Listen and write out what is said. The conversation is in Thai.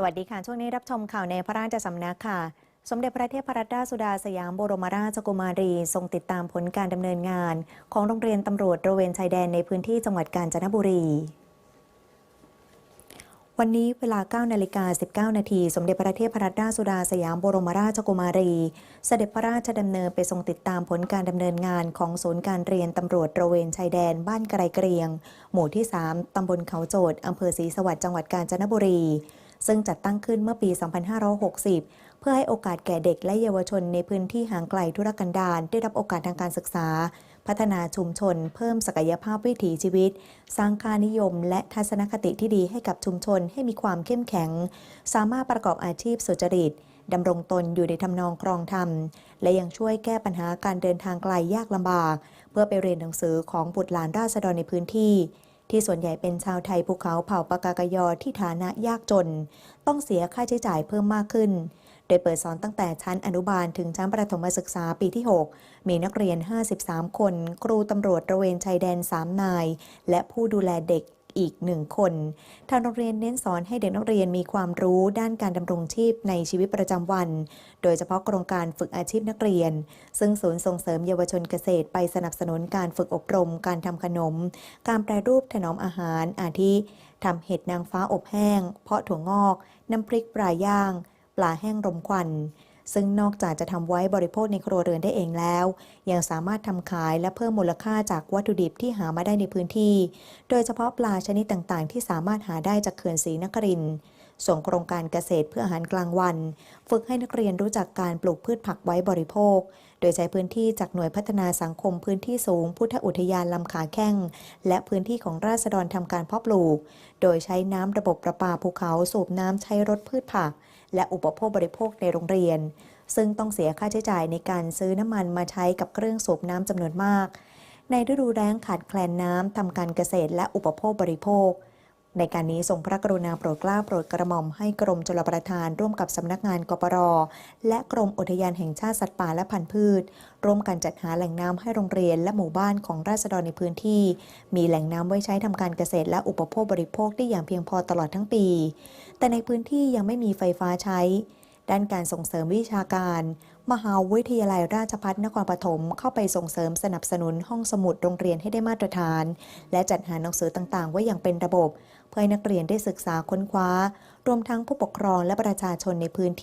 สวัสดีค่ะ ช่วงนี้รับชมข่าวในพระราชสำนักค่ะ สมเด็จพระเทพรัตนราชสุดาสยามบรมราชกุมารี ทรงติดตามผลการดำเนินงาน ของโรงเรียนตำรวจระเวนชายแดนในพื้นที่จังหวัดกาญจนบุรี วันนี้เวลา 9 นาฬิกา 19 นาที สมเด็จพระเทพรัตนราชสุดาสยามบรมราชกุมารี เสด็จพระราชดำเนินไปทรงติดตามผลการดำเนินงานของศูนย์การเรียนตำรวจระเวนชายแดน บ้านไกรเกรียง หมู่ที่ 3ตำบลเขาโจดอำเภอศรีสวัสดิ์จังหวัดกาญจนบุรี ซึ่งจัดตั้งขึ้นเมื่อปี 2560 เพื่อให้โอกาสแก่เด็กและเยาวชนในพื้นที่ห่างไกลธุรกันดารได้รับโอกาสทางการศึกษา พัฒนาชุมชน เพิ่มศักยภาพวิถีชีวิต สร้างค่านิยม และทัศนคติที่ดีให้กับชุมชนให้มีความเข้มแข็ง สามารถประกอบอาชีพสุจริตดำรงตนอยู่ในทำนองครองธรรม และยังช่วยแก้ปัญหาการเดินทางไกลยากลำบาก เพื่อไปเรียนหนังสือของบุตรหลานราษฎรในพื้นที่ ที่ส่วนใหญ่เป็นชาวไทยภูเขาเผ่าปากากยอที่ฐานะยากจน ต้องเสียค่าใช้จ่ายเพิ่มมากขึ้น โดยเปิดสอนตั้งแต่ชั้นอนุบาลถึงชั้นประถมศึกษาปีที่ 6 มีนักเรียน 53 คน ครูตำรวจระเวนชายแดน 3 นาย และผู้ดูแลเด็ก อีกหนึ่งคน ทางโรงเรียนเน้นสอนให้เด็กนักเรียนมีความรู้ด้านการดำรงชีพในชีวิตประจำวัน โดยเฉพาะโครงการฝึกอาชีพนักเรียน ซึ่งศูนย์ส่งเสริมเยาวชนเกษตรไปสนับสนุนการฝึกอบรม การทำขนม การแปรรูปถนอมอาหาร อาทิทำเห็ดนางฟ้าอบแห้ง เพาะถั่วงอก น้ำพริกปลาย่าง ปลาแห้งรมควัน ซึ่งนอกจากจะทำไว้บริโภคในครัวเรือนได้เองแล้ว ยังสามารถทำขายและเพิ่มมูลค่าจากวัตถุดิบที่หามาได้ในพื้นที่ โดยเฉพาะปลาชนิดต่างๆ ที่สามารถหาได้จากเขื่อนศรีนครินทร์ส่งโครงการเกษตรเพื่ออาหารกลางวัน ฝึกให้นักเรียนรู้จักการปลูกพืชผักไว้บริโภค โดยใช้พื้นที่จากหน่วยพัฒนาสังคมพื้นที่สูง พุทธอุทยานลำขาแข้ง และพื้นที่ของราษฎรทำการเพาะปลูก โดยใช้น้ำระบบประปาภูเขาสูบน้ำใช้รถพืชผัก และอุปโภคบริโภคในโรงเรียน ซึ่งต้องเสียค่าใช้จ่ายในการซื้อน้ำมันมาใช้กับเครื่องสูบน้ำจำนวนมาก ในฤดูแล้งขาดแคลนน้ำทำการเกษตรและอุปโภคบริโภค ในการนี้ทรงพระกรุณาโปรดเกล้าโปรดกระหม่อมให้กรมชลประทานร่วมกับสำนักงานกปรและกรมอุทยานแห่งชาติสัตว์ป่าและพันธุ์พืช ร่วมกันจัดหาแหล่งน้ำให้โรงเรียนและหมู่บ้านของราษฎรในพื้นที่ มีแหล่งน้ำไว้ใช้ทำการเกษตรและอุปโภคบริโภคได้อย่างเพียงพอตลอดทั้งปี แต่ในพื้นที่ยังไม่มีไฟฟ้าใช้ ด้านการส่งเสริมวิชาการ มหาวิทยาลัยราชภัฏนครปฐมเข้าไปส่งเสริมสนับสนุนห้องสมุดโรงเรียนให้ได้มาตรฐาน และจัดหาหนังสือต่างๆ ไว้อย่างเป็นระบบ เพื่อให้นักเรียนได้ศึกษาค้นคว้า รวมทั้งผู้ปกครองและประชาชนในพื้นที่